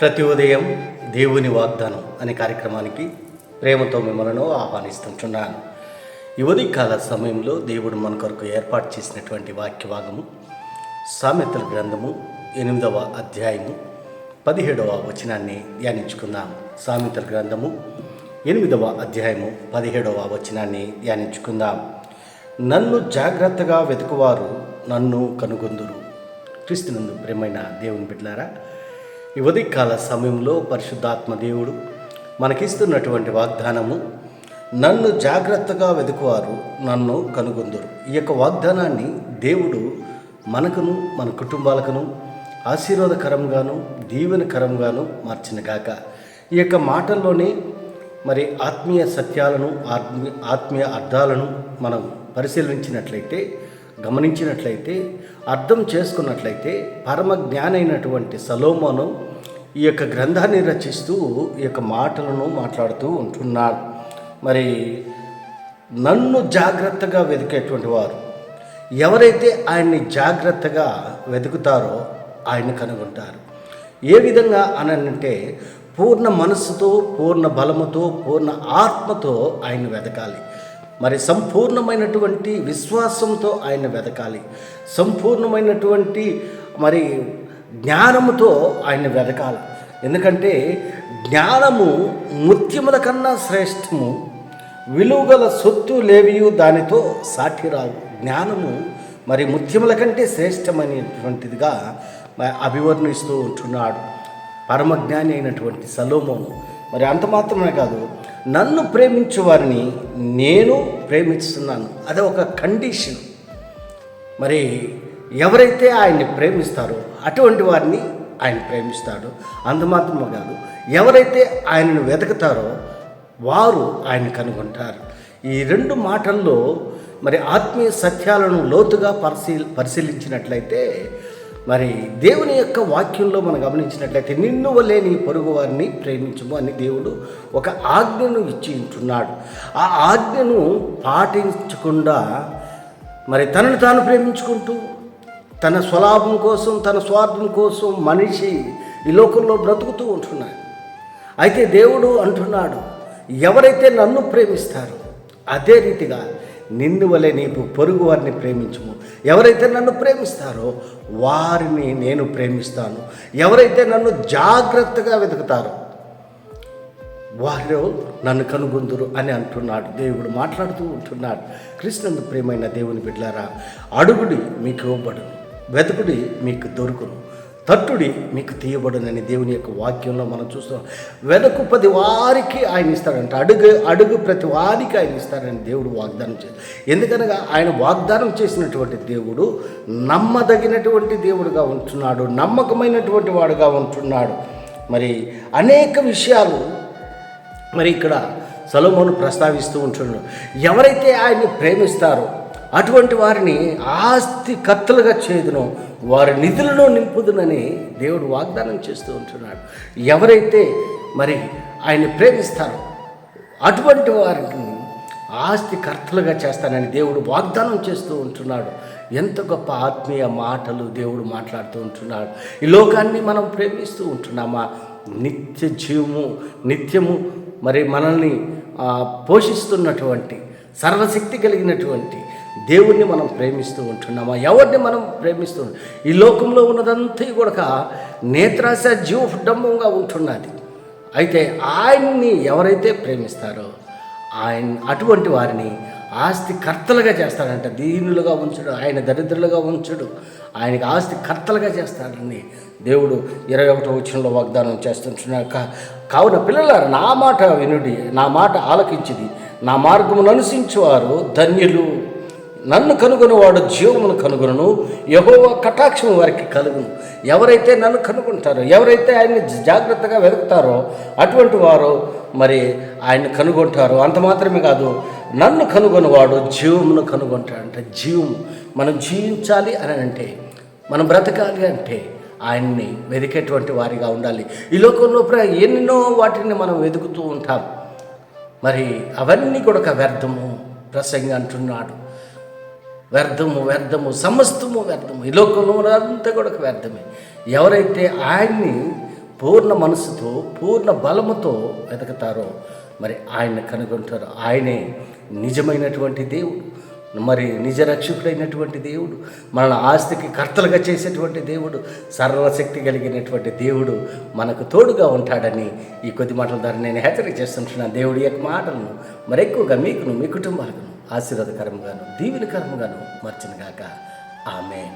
ప్రతి ఉదయం దేవుని వాగ్దానం అనే కార్యక్రమానికి ప్రేమతో మిమ్మల్ని ఆహ్వానిస్తుంటున్నాను. యువతి కాల సమయంలో దేవుడు మన కొరకు ఏర్పాటు చేసినటువంటి వాక్యవాగము సామెతల గ్రంథము ఎనిమిదవ అధ్యాయము పదిహేడవ వచనాన్ని ధ్యానించుకుందాం. సామెతల గ్రంథము ఎనిమిదవ అధ్యాయము పదిహేడవ వచనాన్ని ధ్యానించుకుందాం. నన్ను జాగ్రత్తగా వెతుకువారు నన్ను కనుగొందురు. క్రీస్తునందు ప్రేమైన దేవుని బిడ్డలారా ఈ ఉదయకాల సమయంలో పరిశుద్ధాత్మ దేవుడు మనకిస్తున్నటువంటి వాగ్దానము నన్ను జాగ్రత్తగా వెతుకువారు నన్ను కనుగొందురు. ఈ యొక్క వాగ్దానాన్ని దేవుడు మనకును మన కుటుంబాలకును ఆశీర్వాదకరంగాను దీవెనకరంగాను మార్చినగాక ఈ యొక్క మాటల్లోనే మరి ఆత్మీయ సత్యాలను ఆత్మీయ ఆత్మీయ అర్థాలను మనం పరిశీలించినట్లయితే గమనించినట్లయితే అర్థం చేసుకున్నట్లయితే పరమ జ్ఞానైనటువంటి సలోమోను ఈ యొక్క గ్రంథాన్ని రచిస్తూ ఈ యొక్క మాటలను మాట్లాడుతూ ఉంటున్నాడు. మరి నన్ను జాగ్రత్తగా వెతికేటువంటి వారు ఎవరైతే ఆయన్ని జాగ్రత్తగా వెతుకుతారో ఆయన కనుగొంటారు. ఏ విధంగా అని అంటే పూర్ణ మనస్సుతో పూర్ణ బలముతో పూర్ణ ఆత్మతో ఆయన వెతకాలి. మరి సంపూర్ణమైనటువంటి విశ్వాసంతో ఆయన వెతకాలి. సంపూర్ణమైనటువంటి మరి జ్ఞానముతో ఆయన వెతకాలి ఎందుకంటే జ్ఞానము ముత్యముల కన్నా శ్రేష్టము విలువగల సొత్తు లేవియు దానితో సాటి జ్ఞానము మరి ముత్యముల కంటే శ్రేష్టమైనటువంటిదిగా అభివర్ణిస్తూ ఉంటున్నాడు పరమజ్ఞాని అయినటువంటి సలోమోను. మరి అంత మాత్రమే కాదు నన్ను ప్రేమించు వారిని నేను ప్రేమిస్తున్నాను. అది ఒక కండిషన్. మరి ఎవరైతే ఆయన్ని ప్రేమిస్తారో అటువంటి వారిని ఆయన ప్రేమిస్తాడు. అందుమాత్రమే కాదు ఎవరైతే ఆయనను వెతుకుతారో వారు ఆయన కనుగొంటారు. ఈ రెండు మాటల్లో మరి ఆత్మీయ సత్యాలను లోతుగా పరిశీలి పరిశీలించినట్లయితే మరి దేవుని యొక్క వాక్యంలో మనం గమనించినట్లయితే నిన్ను వల్లే నీ పొరుగు వారిని ప్రేమించము అని దేవుడు ఒక ఆజ్ఞను ఇచ్చి ఉంటున్నాడు. ఆ ఆజ్ఞను పాటించకుండా మరి తనను తాను ప్రేమించుకుంటూ తన స్వలాభం కోసం తన స్వార్థం కోసం మనిషి ఈ లోకంలో బ్రతుకుతూ ఉంటున్నాడు. అయితే దేవుడు అంటున్నాడు ఎవరైతే నన్ను ప్రేమిస్తారో అదే రీతిగా నిన్ను వలె నీకు పొరుగు వారిని ప్రేమించము. ఎవరైతే నన్ను ప్రేమిస్తారో వారిని నేను ప్రేమిస్తాను. ఎవరైతే నన్ను జాగ్రత్తగా వెతుకుతారో వారు నన్ను కనుగొందురు అని అంటున్నాడు. దేవుడు మాట్లాడుతూ ఉంటున్నాడు. కృష్ణందు ప్రేమైన దేవుని బిడ్డలారా అడుగుడి మీకు ఇవ్వబడును. వెతుకుడి మీకు దొరుకును. తట్టుడి మీకు తీయబడునని దేవుని యొక్క వాక్యంలో మనం చూస్తాం వెనుక పది వారికి ఆయన ఇస్తాడంట. అడుగు అడుగు ప్రతి వారికి ఆయన ఇస్తాడని దేవుడు వాగ్దానం చేస్తాడు ఎందుకనగా ఆయన వాగ్దానం చేసినటువంటి దేవుడు నమ్మదగినటువంటి దేవుడుగా ఉంటున్నాడు నమ్మకమైనటువంటి వాడుగా ఉంటున్నాడు. మరి అనేక విషయాలు మరి ఇక్కడ సలోమోను ప్రస్తావిస్తూ ఉంటున్నాడు. ఎవరైతే ఆయన్ని ప్రేమిస్తారో అటువంటి వారిని ఆస్తి కత్తలుగా చేదును వారి నిధులను నింపుదునని దేవుడు వాగ్దానం చేస్తూ ఉంటున్నాడు. ఎవరైతే మరి ఆయన్ని ప్రేమిస్తారో అటువంటి వారిని ఆస్తి కర్తలుగా చేస్తానని దేవుడు వాగ్దానం చేస్తూ ఉంటున్నాడు. ఎంత గొప్ప ఆత్మీయ మాటలు దేవుడు మాట్లాడుతూ ఉంటున్నాడు. ఈ లోకాన్ని మనం ప్రేమిస్తూ ఉంటున్నామా? నిత్య జీవము నిత్యము మరి మనల్ని పోషిస్తున్నటువంటి సర్వశక్తి కలిగినటువంటి దేవుణ్ణి మనం ప్రేమిస్తూ ఉంటున్నామా? ఎవరిని మనం ప్రేమిస్తూ ఈ లోకంలో ఉన్నదంతా కూడా నేత్రాశ జీవడంబంగా ఉంటున్నది. అయితే ఆయన్ని ఎవరైతే ప్రేమిస్తారో ఆయన అటువంటి వారిని ఆస్తి కర్తలుగా చేస్తాడంట. దీనులుగా ఉంచడు ఆయన దరిద్రులుగా ఉంచడు. ఆయనకి ఆస్తి కర్తలుగా చేస్తాడని దేవుడు ఇరవై ఒకటో వచ్చినలో వాగ్దానం చేస్తుంటున్నాడు. కా- కావున పిల్లలారు నా మాట వినుడి నా మాట ఆలకించిది. నా మార్గమును అనుసరించువారు ధన్యులు. నన్ను కనుగొనేవాడు జీవమును కనుగొనను. యహోవా కటాక్షం వారికి కలుగును. ఎవరైతే నన్ను కనుగొంటారో ఎవరైతే ఆయన్ని జాగ్రత్తగా వెతుకుతారో అటువంటి వారు మరి ఆయన్ని కనుగొంటారు. అంత మాత్రమే కాదు నన్ను కనుగొనేవాడు జీవమును కనుగొంటాడంట జీవము. మనం జీవించాలి అని అంటే మనం బ్రతకాలి అంటే ఆయన్ని వెతికేటువంటి వారిగా ఉండాలి. ఈ లోకంలో ప్ర- వాటిని మనం వెతుకుతూ ఉంటాం. మరి అవన్నీ కూడా ఒక వ్యర్థము ప్రసంగి అంటున్నాడు. వ్యర్థము వ్యర్థము సమస్తము వ్యర్థము. ఈ లోకంలో అంతా కూడా ఒక వ్యర్థమే. ఎవరైతే ఆయన్ని పూర్ణ మనసుతో పూర్ణ బలముతో వెతుకుతారో మరి ఆయన కనుగొంటారు. ఆయనే నిజమైనటువంటి దేవుడు. మరి నిజ రక్షకుడైనటువంటి దేవుడు. మన ఆస్తికి కర్తలుగా చేసేటువంటి దేవుడు. సర్వశక్తి కలిగినటువంటి దేవుడు మనకు తోడుగా ఉంటాడని ఈ కొద్ది మాటల ద్వారా నేను హెచ్చరిక చేస్తుంటున్నాను. దేవుడి యొక్క మాటలను మరి ఎక్కువగా మీకును మీ కుటుంబాలకు ఆశీర్వాదకరంగాను దీవెనకరంగాను మర్చినగాక. ఆమె